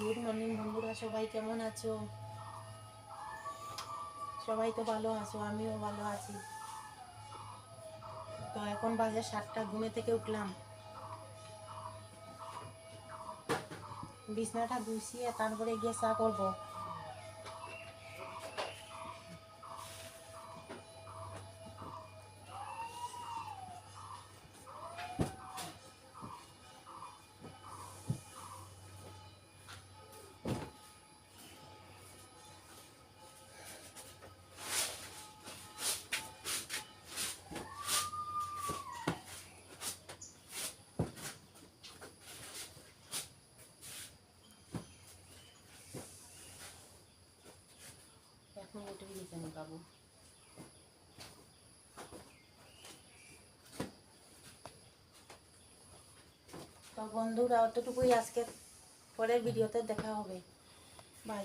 Good morning বন্ধুরা, সবাই কেমন আছো? সবাই তো ভালো আছো, আমিও ভালো আছি। তো এখন বাজে সাতটা, ঘুমে থেকে উঠলাম। বিছনাটা গুছিয়ে তারপরে গিয়ে চা করব। এখন উঠে গেছে মোটাবো তো বন্ধুরা অতটুকুই আজকে পরের ভিডিওতে দেখা হবে। বাই